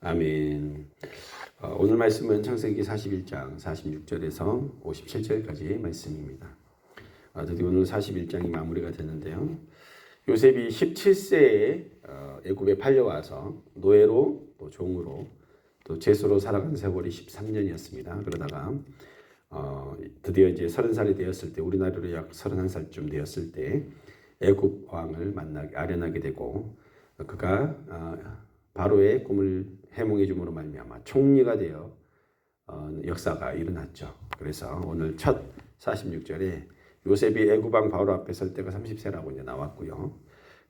아멘. 어, 오늘 말씀은 창세기 41장 46절에서 57절까지의 말씀입니다. 아, 드디어 오늘 41장이 마무리가 되는데요. 요셉이 17세에 어, 애굽에 팔려와서 노예로 또 종으로 또 제수로 살아간 세월이 13년이었습니다. 그러다가 어, 드디어 이제 30살이 되었을 때 우리나라로 약 31살쯤 되었을 때 애굽 왕을 만나게 아련하게 되고 그가 어, 바로의 꿈을 해몽해 줌으로 말미암아 총리가 되어 어, 역사가 일어났죠. 그래서 오늘 첫 46절에 요셉이 애굽 왕 바로 앞에 설 때가 30세라고 이제 나왔고요.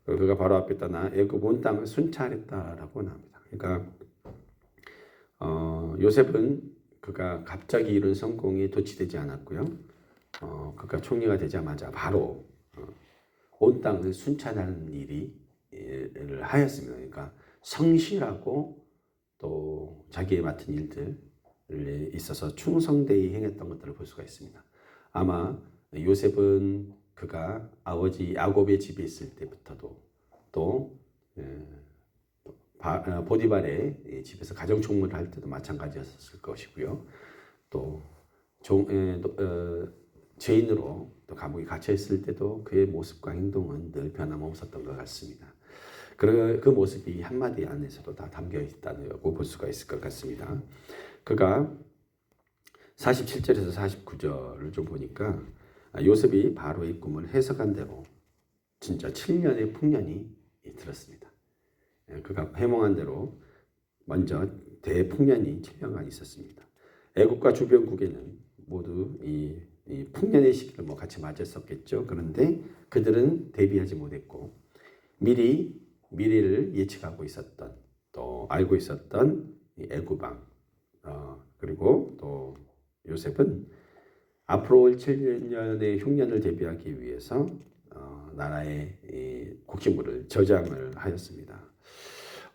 그가 바로 앞에 떠나 애굽 온 땅을 순찰했다라고 나옵니다. 그러니까 어, 요셉은 그가 갑자기 이룬 성공이 도취되지 않았고요. 어, 그가 총리가 되자마자 바로 어, 온 땅을 순찰하는 일이 를 하였습니다. 그러니까 성실하고 또 자기의 맡은 일들에 있어서 충성되이 행했던 것들을 볼 수가 있습니다. 아마 요셉은 그가 아버지 야곱의 집에 있을 때부터도 또 에, 바- 어, 보디발의 집에서 가정 총무를 할 때도 마찬가지였을 것이고요. 또 종, 에, 또, 어, 죄인으로 또 감옥에 갇혀 있을 때도 그의 모습과 행동은 늘 변함없었던 것 같습니다. 그, 그 모습이 한마디 안에서도 다 담겨 있다고 볼 수가 있을 것 같습니다. 그가 47절에서 49절을 좀 보니까 요셉이 바로의 꿈을 해석한 대로 진짜 7년의 풍년이 들었습니다. 예, 그가 해몽한 대로 먼저 대풍년이 7년간 있었습니다. 애국과 주변국에는 모두 이, 이 풍년의 시기를 뭐 같이 맞았었겠죠. 그런데 그들은 대비하지 못했고 미리 미래를 예측하고 있었던 또 알고 있었던 이 애굽왕 어, 그리고 또 요셉은 앞으로 올 7년의 흉년을 대비하기 위해서 어, 나라의 이 국진부를 저장을 하였습니다.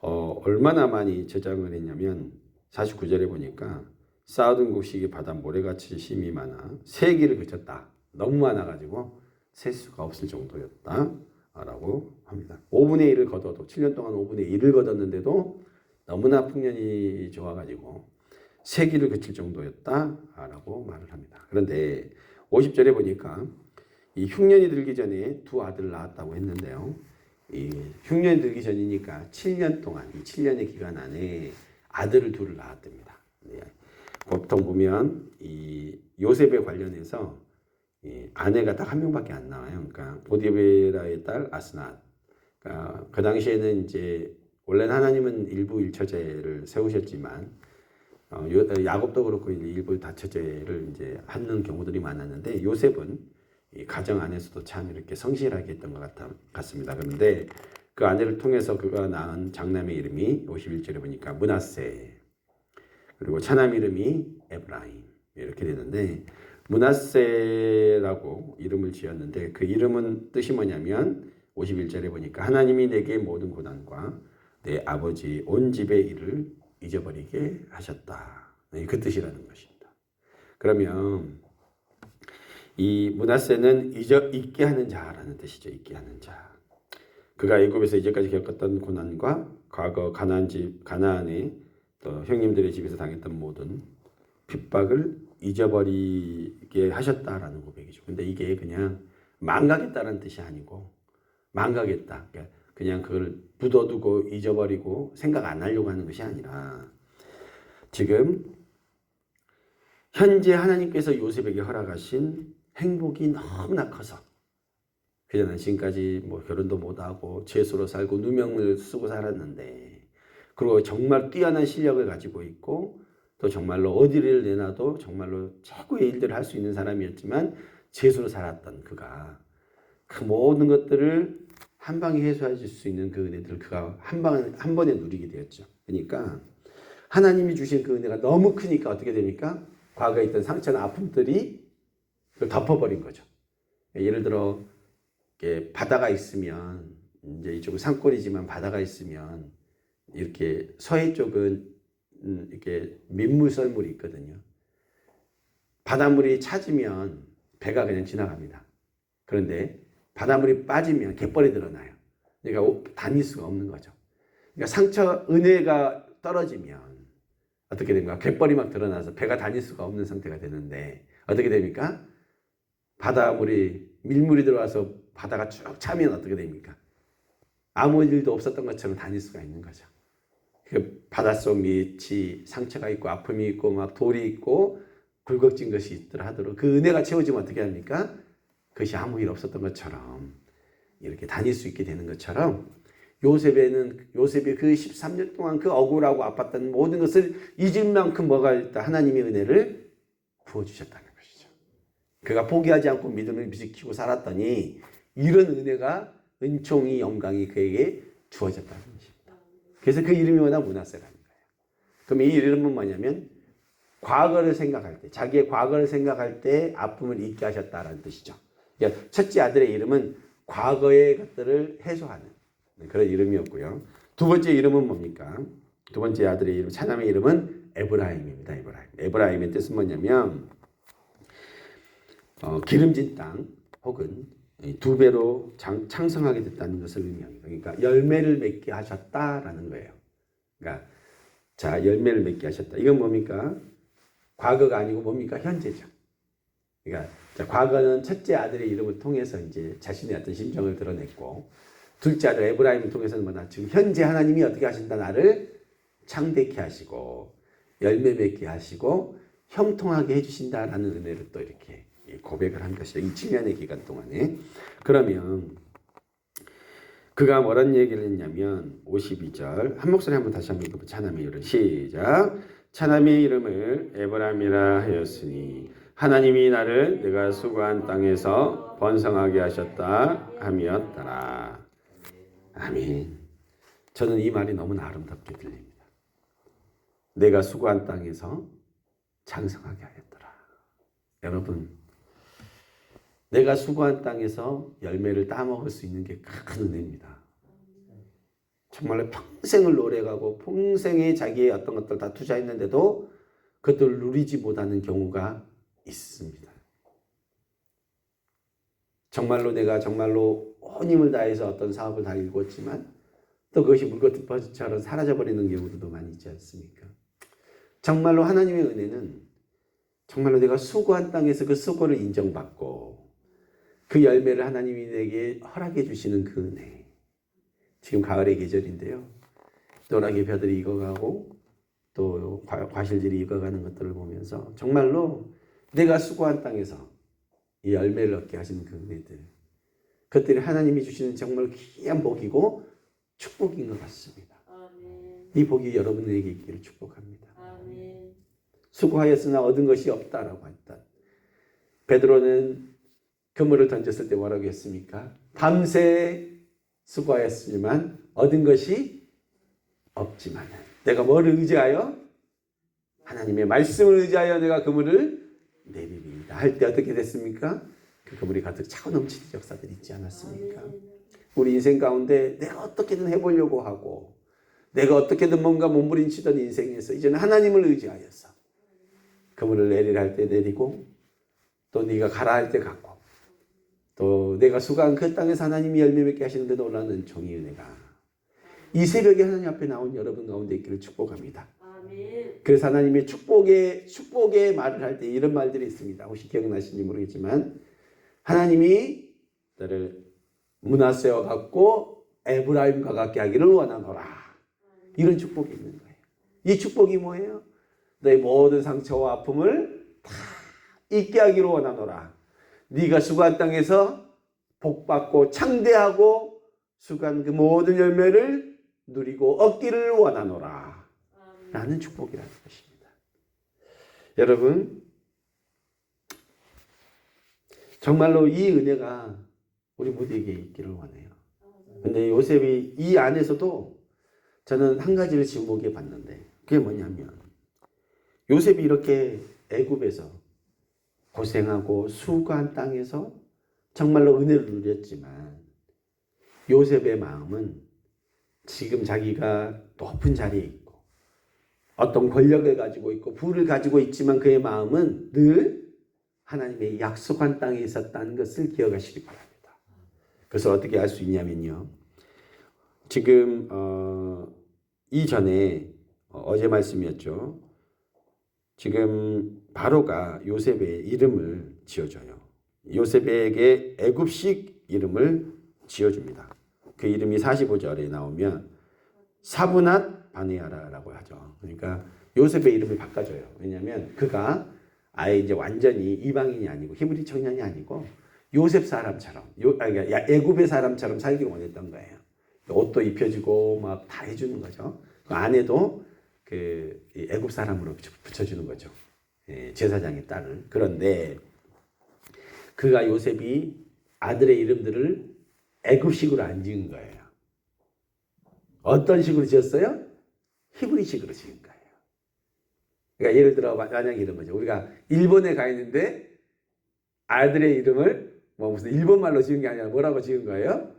어, 얼마나 많이 저장을 했냐면 49절에 보니까 쌓아둔 곡식이 바다 모래같이 심이 많아 세기를 그쳤다. 너무 많아가지고 셀 수가 없을 정도였다. 라고 합니다. 5분의 1을 거둬도 7년 동안 5분의 1을 거뒀는데도 너무나 풍년이 좋아가지고 세기를 그칠 정도였다라고 말을 합니다. 그런데 50절에 보니까 이 흉년이 들기 전에 두 아들을 낳았다고 했는데요. 이 흉년이 들기 전이니까 7년 동안 이 7년의 기간 안에 아들을 둘을 낳았답니다. 네. 보통 보면 이 요셉에 관련해서 이 아내가 딱 한 명밖에 안 나와요. 그러니까 보디베라의 딸 아스낫. 그러니까 그 당시에는 이제 원래는 하나님은 일부 일처제를 세우셨지만 어, 야곱도 그렇고 일부 다처제를 이제 하는 경우들이 많았는데 요셉은 이 가정 안에서도 참 이렇게 성실하게 했던 것 같아, 같습니다. 그런데 그 아내를 통해서 그가 낳은 장남의 이름이 51절에 보니까 문하세 그리고 차남 이름이 에브라임 이렇게 되는데 문하세라고 이름을 지었는데 그 이름은 뜻이 뭐냐면 51절에 보니까 하나님이 내게 모든 고난과 내 아버지 온 집의 일을 잊어버리게 하셨다. 네, 그 뜻이라는 것입니다. 그러면 이 문하세는 잊어 잊게 하는 자라는 뜻이죠. 잊게 하는 자. 그가 애굽에서 이제까지 겪었던 고난과 과거 가나안 집 가나안의 또 형님들의 집에서 당했던 모든 핍박을 잊어버리게 하셨다라는 고백이죠. 근데 이게 그냥 망가겠다는 뜻이 아니고 망가겠다. 그러니까 그냥 그걸 묻어두고 잊어버리고 생각 안 하려고 하는 것이 아니라 지금 현재 하나님께서 요셉에게 허락하신 행복이 너무나 커서 그전에 지금까지 뭐 결혼도 못하고 죄수로 살고 누명을 쓰고 살았는데 그리고 정말 뛰어난 실력을 가지고 있고 또 정말로 어디를 내놔도 정말로 최고의 일들을 할 수 있는 사람이었지만 죄수로 살았던 그가 그 모든 것들을 한 방에 해소해 줄 수 있는 그 은혜들을 그가 한 방, 한 번에 누리게 되었죠. 그러니까 하나님이 주신 그 은혜가 너무 크니까 어떻게 됩니까? 과거에 있던 상처나 아픔들이 덮어버린 거죠. 예를 들어 바다가 있으면 이제 이쪽은 산골이지만 바다가 있으면 이렇게 서해 쪽은 음, 이렇게 민물썰물이 있거든요. 바닷물이 차지면 배가 그냥 지나갑니다. 그런데 바닷물이 빠지면 갯벌이 드러나요. 그러니까 오- 다닐 수가 없는 거죠. 그러니까 상처 은혜가 떨어지면 어떻게 됩니까? 갯벌이 막 드러나서 배가 다닐 수가 없는 상태가 되는데 어떻게 됩니까? 바다물이 밀물이 들어와서 바다가 쭉 차면 어떻게 됩니까? 아무 일도 없었던 것처럼 다닐 수가 있는 거죠. 그 바닷속 밑이 상처가 있고 아픔이 있고 막 돌이 있고 굴곡진 것이 있더라 하도록 그 은혜가 채워지면 어떻게 합니까? 그것이 아무 일 없었던 것처럼 이렇게 다닐 수 있게 되는 것처럼 요셉에는 요셉이 그 13년 동안 그 억울하고 아팠던 모든 것을 잊을 만큼 뭐가 있다 하나님의 은혜를 부어 주셨다는 것이죠. 그가 포기하지 않고 믿음을 지키고 살았더니 이런 은혜가 은총이 영광이 그에게 주어졌다는 것입니다. 그래서 그 이름이 워낙 문하세라는 거예요. 그럼 이 이름은 뭐냐면 과거를 생각할 때, 자기의 과거를 생각할 때 아픔을 잊게 하셨다라는 뜻이죠. 그러니까 첫째 아들의 이름은 과거의 것들을 해소하는 그런 이름이었고요. 두 번째 이름은 뭡니까? 두 번째 아들의 이름, 차남의 이름은 에브라임입니다. 에브라임. 에브라임의 뜻은 뭐냐면 어, 기름진 땅 혹은 두 배로 장, 창성하게 됐다는 것을 의미합니다. 그러니까 열매를 맺게 하셨다라는 거예요. 그러니까 자 열매를 맺게 하셨다. 이건 뭡니까? 과거가 아니고 뭡니까? 현재죠. 그러니까 자, 과거는 첫째 아들의 이름을 통해서 이제 자신의 어떤 심정을 드러냈고 둘째 아들 에브라임을 통해서는 뭐냐? 지금 현재 하나님이 어떻게 하신다 나를 창대케 하시고 열매 맺게 하시고 형통하게 해주신다라는 은혜를 또 이렇게 고백을 한 것이죠. 이 7년의 기간 동안에. 그러면 그가 뭐란 얘기를 했냐면 52절 한 목소리 한번 다시 한번 읽어보 차남의 이름 시작 차남의 이름을 에브라임이라 하였으니 하나님이 나를 내가 수고한 땅에서 번성하게 하셨다 함이었더라. 아멘. 저는 이 말이 너무나 아름답게 들립니다. 내가 수고한 땅에서 장성하게 하였더라. 여러분 내가 수고한 땅에서 열매를 따먹을 수 있는 게 큰 은혜입니다. 정말로 평생을 노력하고 평생에 자기의 어떤 것들 다 투자했는데도 그것들을 누리지 못하는 경우가 있습니다. 정말로 내가 정말로 온 힘을 다해서 어떤 사업을 다 일궜지만 또 그것이 물거품 버릇처럼 사라져버리는 경우도 많이 있지 않습니까? 정말로 하나님의 은혜는 정말로 내가 수고한 땅에서 그 수고를 인정받고 그 열매를 하나님이 내게 허락해 주시는 그 은혜. 지금 가을의 계절인데요. 노랗게 벼들이 익어가고 또 과실들이 익어가는 것들을 보면서 정말로 내가 수고한 땅에서 이 열매를 얻게 하시는 그 은혜들. 그것들이 하나님이 주시는 정말 귀한 복이고 축복인 것 같습니다. 아멘. 이 복이 여러분에게 있기를 축복합니다. 아멘. 수고하였으나 얻은 것이 없다라고 했던 베드로는 그물을 던졌을 때 뭐라고 했습니까? 밤새 수고하였지만 얻은 것이 없지만 내가 뭐를 의지하여 하나님의 말씀을 의지하여 내가 그물을 내리리이다 할 때 어떻게 됐습니까? 그 그물이 가득 차고 넘치는 역사들이 있지 않았습니까? 우리 인생 가운데 내가 어떻게든 해보려고 하고 내가 어떻게든 뭔가 몸부림치던 인생에서 이제는 하나님을 의지하여서 그물을 내리라 할 때 내리고 또 네가 가라 할때 가고 또 내가 수고한 그 땅에서 하나님이 열매 맺게 하시는 데 놀라는 종의 은혜가 이 새벽에 하나님 앞에 나온 여러분 가운데 있기를 축복합니다. 그래서 하나님의 축복의 축복의 말을 할 때 이런 말들이 있습니다. 혹시 기억나시는지 모르겠지만 하나님이 너를 문하세와 같고 에브라임과 같게 하기를 원하노라. 이런 축복이 있는 거예요. 이 축복이 뭐예요? 너의 모든 상처와 아픔을 다 잊게 하기를 원하노라. 네가 수고한 땅에서 복받고 창대하고 수고한 그 모든 열매를 누리고 얻기를 원하노라. 라는 축복이라는 것입니다. 여러분, 정말로 이 은혜가 우리 모두에게 있기를 원해요. 근데 요셉이 이 안에서도 저는 한 가지를 지목해 봤는데 그게 뭐냐면 요셉이 이렇게 애굽에서 고생하고 수고한 땅에서 정말로 은혜를 누렸지만 요셉의 마음은 지금 자기가 높은 자리에 어떤 권력을 가지고 있고 부를 가지고 있지만 그의 마음은 늘 하나님의 약속한 땅에 있었다는 것을 기억하시기 바랍니다. 그래서 어떻게 알 수 있냐면요. 지금 어, 이전에 어, 어제 말씀이었죠. 지금 바로가 요셉의 이름을 지어줘요. 요셉에게 애굽식 이름을 지어줍니다. 그 이름이 45절에 나오면 사브낫 바네아라라고 하죠. 그러니까 요셉의 이름을 바꿔줘요. 왜냐하면 그가 아예 이제 완전히 이방인이 아니고 히브리 청년이 아니고 요셉 사람처럼 요 아니 그러니까 야- 애굽의 사람처럼 살기를 원했던 거예요. 옷도 입혀주고 막 다 해주는 거죠. 그 아내도 그이 애굽 사람으로 붙여- 붙여주는 거죠. 예, 제사장의 딸을. 그런데 그가 요셉이 아들의 이름들을 애굽식으로 안 지은 거예요. 어떤 식으로 지었어요? 히브리식으로 지은 거예요. 그러니까 예를 들어 만약 이런 거죠. 우리가 일본에 가 있는데 아들의 이름을 뭐 무슨 일본 말로 지은 게 아니라 뭐라고 지은 거예요?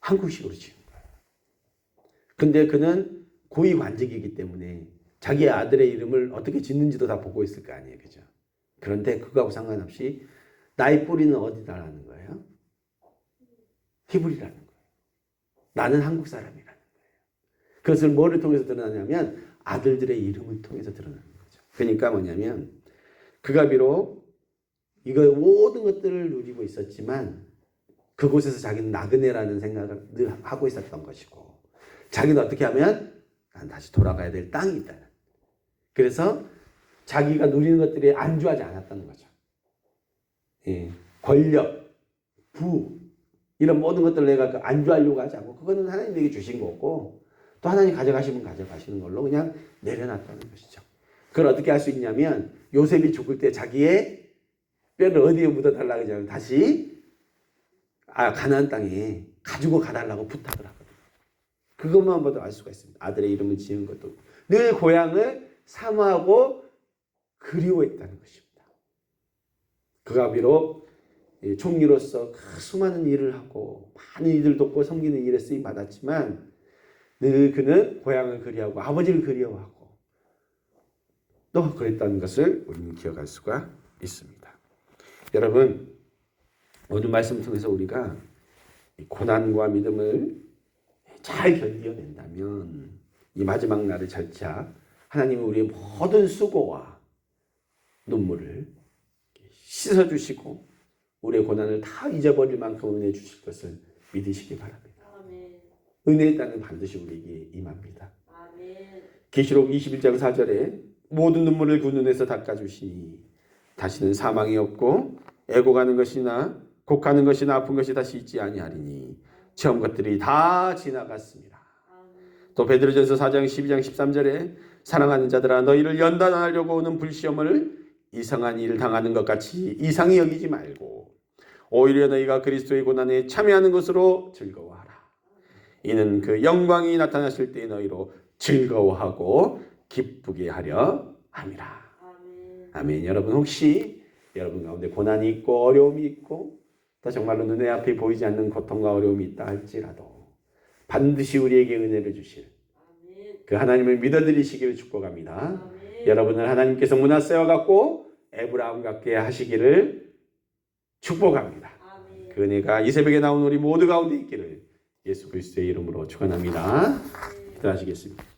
한국식으로 지은 거예요. 근데 그는 고위 관직이기 때문에 자기 아들의 이름을 어떻게 짓는지도 다 보고 있을 거 아니에요. 그죠? 그런데 그거하고 상관없이 나의 뿌리는 어디다라는 거예요? 히브리라는 거예요. 나는 한국 사람이라는 거예요. 그것을 뭐를 통해서 드러나냐면 아들들의 이름을 통해서 드러나는 거죠. 그러니까 뭐냐면 그가 비록 이거 모든 것들을 누리고 있었지만 그곳에서 자기는 나그네라는 생각을 늘 하고 있었던 것이고 자기는 어떻게 하면 난 다시 돌아가야 될 땅이 있다. 그래서 자기가 누리는 것들에 안주하지 않았다는 거죠. 예, 권력, 부 이런 모든 것들을 내가 그 안주하려고 하지 않고 그거는 하나님에게 주신 거고 또 하나님 가져가시면 가져가시는 걸로 그냥 내려놨다는 것이죠. 그걸 어떻게 할 수 있냐면 요셉이 죽을 때 자기의 뼈를 어디에 묻어달라고 하냐면 다시 아 가나안 땅에 가지고 가달라고 부탁을 하거든요. 그것만 봐도 알 수가 있습니다. 아들의 이름을 지은 것도 늘 고향을 사모하고 그리워했다는 것입니다. 그가 비록 이 총리로서 그 수많은 일을 하고 많은 일을 돕고 섬기는 일에 쓰임 받았지만 늘 그는 고향을 그리워하고 아버지를 그리워하고 또 그랬다는 것을 우리는 기억할 수가 있습니다. 여러분 오늘 말씀 통해서 우리가 이 고난과 믿음을 잘 견뎌낸다면 이 마지막 날의 절차 하나님은 우리의 모든 수고와 눈물을 씻어주시고 우리의 고난을 다 잊어버릴 만큼 은혜 주실 것을 믿으시기 바랍니다. 은혜의 땅은 반드시 우리에게 임합니다. 계시록 21장 4절에 모든 눈물을 그 눈에서 닦아주시니 다시는 사망이 없고 애고가는 것이나 곡하는 것이나 아픈 것이 다시 있지 아니하리니 처음 것들이 다 지나갔습니다. 또 베드로전서 4장 12장 13절에 사랑하는 자들아 너희를 연단하려고 오는 불시험을 이상한 일을 당하는 것 같이 이상히 여기지 말고 오히려 너희가 그리스도의 고난에 참여하는 것으로 즐거워하라. 이는 그 영광이 나타나실 때 너희로 즐거워하고 기쁘게 하려 함이라. 아멘. 아멘. 여러분 혹시 여러분 가운데 고난이 있고 어려움이 있고 또 정말로 눈에 앞에 보이지 않는 고통과 어려움이 있다 할지라도 반드시 우리에게 은혜를 주실 아멘. 그 하나님을 믿어드리시기를 축복합니다. 아멘. 여러분을 하나님께서 문화 세워 갖고 에브라함 같게 하시기를 축복합니다. 아멘. 그 은혜가 이 새벽에 나온 우리 모두 가운데 있기를 예수 그리스도의 이름으로 축원합니다. 기도하시겠습니다.